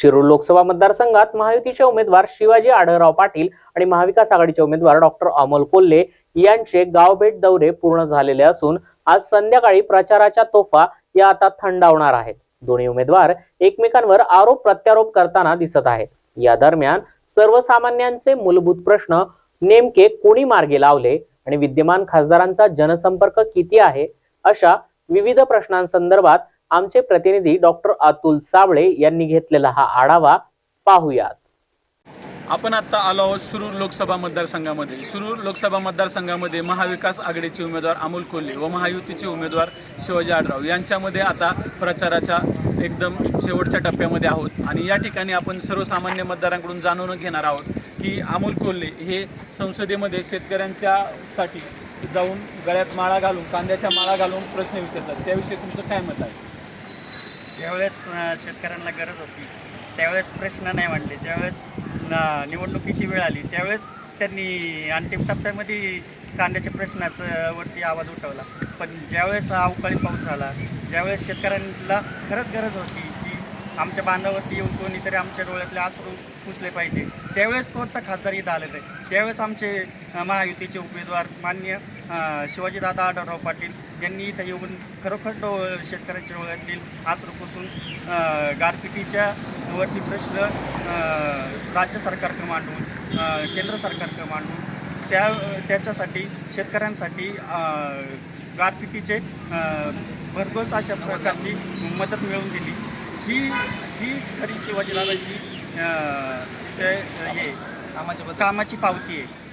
शिरूर लोकसभा मतदारसंघात महायुतीचे उमेदवार शिवाजी आढळराव पाटील आणि महाविकास आघाडीचे उमेदवार डॉक्टर अमोल कोल्हे यांचे गावभेट दौरे पूर्ण झालेले असून आज संध्याकाळी प्रचाराच्या तोफा या आता थंडावणार आहेत. दोन्ही उमेदवार एकमेकांवर आरोप प्रत्यारोप करताना दिसत आहेत. या दरम्यान सर्वसामान्यांचे मूलभूत प्रश्न नेमके कोणी मार्गे लावले आणि विद्यमान खासदारांचा जनसंपर्क किती आहे अशा विविध प्रश्नांसंदर्भात आमचे प्रतिनिधी डॉक्टर अतुल साबळे यांनी घेतलेला हा आढावा पाहूयात. आपण आत्ता आलो आहोत सुरूर लोकसभा मतदारसंघामध्ये. सुरूर लोकसभा मतदारसंघामध्ये महाविकास आघाडीचे उमेदवार अमोल कोल्हे व महायुतीचे उमेदवार शिवाजी आडराव यांच्यामध्ये आता प्रचाराच्या एकदम शेवटच्या टप्प्यामध्ये आहोत. आणि या ठिकाणी आपण सर्वसामान्य मतदारांकडून जाणून घेणार आहोत की अमोल कोल्हे हे संसदेमध्ये शेतकऱ्यांच्यासाठी जाऊन गळ्यात माळा घालून कांद्याच्या माळा घालून प्रश्न विचारतात. त्याविषयी तुमचं काय मत आहे? ज्यावेळेस शेतकऱ्यांना गरज होती त्यावेळेस प्रश्न नाही मांडले. ज्यावेळेस न- निवडणुकीची वेळ आली त्यावेळेस त्यांनी अंतिम टप्प्यामध्ये कांद्याच्या प्रश्नाचं वरती आवाज उठवला. पण ज्यावेळेस अवकाळी पाऊस झाला ज्यावेळेस शेतकऱ्यांना खरंच गरज होती आमच्या बांधावरती येऊन कोणीतरी आमच्या डोळ्यातले आसरू पुसले पाहिजे. त्यावेळेस कोणतं खासदार इथं आले नाही त्यावेळेस आमचे महायुतीचे उमेदवार मान्य शिवाजीदादा आढळराव पाटील यांनी इथं येऊन खरोखर डो शेतकऱ्यांच्या डोळ्यातील आसरू पुसून गारपिटीच्या वरती प्रश्न राज्य सरकारकडे मांडून केंद्र सरकारकडे मांडून त्या त्याच्यासाठी शेतकऱ्यांसाठी गारपिटीचे भरघोस अशा प्रकारची मदत मिळवून दिली. ही ही खरी ते हे कामाची कामाची पावती आहे.